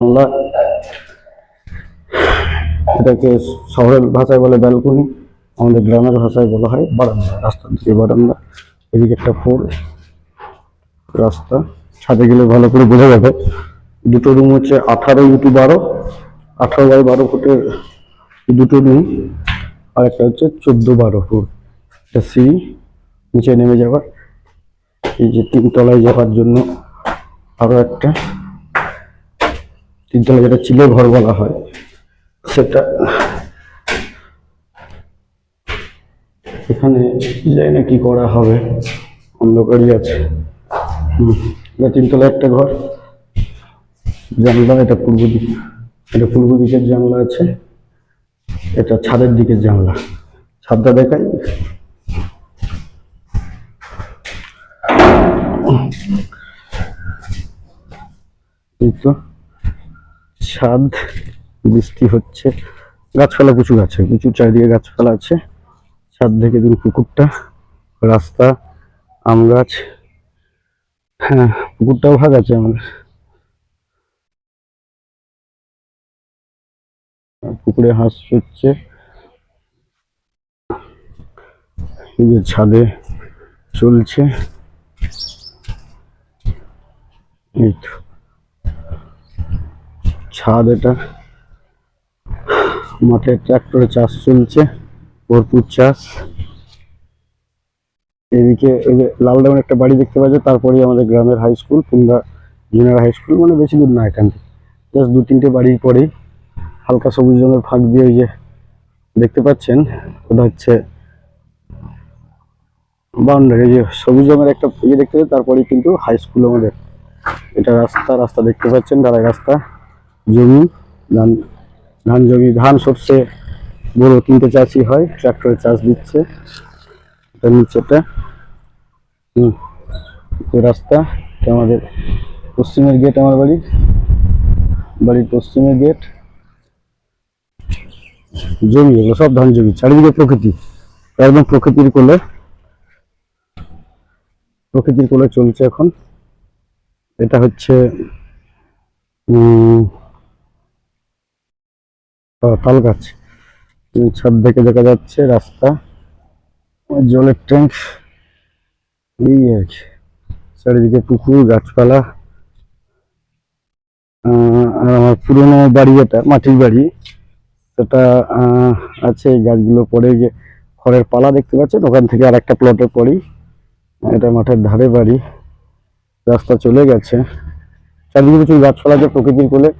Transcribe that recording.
বাংলা এটাকে শহরের ভাষায় বলে ব্যালকনি আমাদের গ্রামের ভাষায় বলা হয় বারান্দা, রাস্তার দিকে বারান্দা। এদিকে একটা ফোর রাস্তা। ছাদে গেলে ভালো করে বোঝা যাবে, দুটো রুম হচ্ছে আঠারো ইন্টু বারো। আঠারো বাই বারো ফুটের দুটো রুম, আর একটা হচ্ছে চোদ্দ বারো ফুট। একটা সিঁড়ি, নিচে নেমে যাওয়ার। এই যে তিনতলায় যাওয়ার জন্য আরও একটা। তিনতলা যেটা চিলে ঘর বলা হয়। সেটা এখানে জানি না কি করা হবে। অন্ধকারই আছে। তিনতলা একটা ঘর। জানলা, এটা পূর্ব দিক, এটা পূর্ব দিকের জানলা আছে। এটা ছাদের দিকের জানলা। ছাদটা দেখাই। এই তো। ছাদ, বৃষ্টি হচ্ছে। গাছপালা প্রচুর আছে, প্রচুর চারিদিকে গাছপালা আছে। ছাদ থেকে দূর পুকুরটা, রাস্তা, আম গাছ। হ্যাঁ পুকুরটাও ভাগ আছে আমাদের। পুকুরে হাঁস চড়ছে এই যে ছাদে চলছে। এই তো। ছাদ এটা। মাঠে ট্রাক্টরে চাষ চলছে, ভরপুর চাষ। এদিকে ওই যে লালডাউন একটা বাড়ি দেখতে পাচ্ছে, তারপরেই আমাদের গ্রামের high school Punga junior high school মানে বেশি দূর না এখান থেকে। জাস্ট দু তিনটে বাড়ির পরেই হালকা সবুজ রঙের ফাঁক দিয়ে ওই যে দেখতে পাচ্ছেন, ওটা হচ্ছে বাউন্ডারি যে সবুজ রঙের একটা ইয়ে দেখতে তারপরেই কিন্তু হাই স্কুল আমাদের। এটা রাস্তা রাস্তা দেখতে পাচ্ছেন ঢালাই রাস্তা। জমি, ধান ধান জমি, ধান সর্ষে বড় তিনটে চাষই হয় ট্রাক্টরে চাষ দিচ্ছে। এটা নিচেটা। হুম রাস্তা, এটা আমাদের পশ্চিমের গেট আমার বাড়ির বাড়ির পশ্চিমের গেট জমি এগুলো সব ধান জমি, চারিদিকে প্রকৃতি। একদম প্রকৃতির কোলে। প্রকৃতির কোলে চলছে এখন। এটা হচ্ছে তাল গাছ ছাদ থেকে দেখা যাচ্ছে রাস্তা। জলের ট্যাঙ্ক। এই আর কি। চারিদিকে পুকুর, গাছপালা। আর আমার পুরোনো বাড়ি এটা মাটির বাড়ি, সেটা আছে। গাছগুলো পরে যে খড়ের পালা দেখতে পাচ্ছেন, ওখান থেকে আর একটা প্লটে পড়ি। এটা মাঠের ধারে বাড়ি। রাস্তা চলে গেছে। চারিদিকে প্রচুর গাছপালা আছে প্রকৃতির কোলে।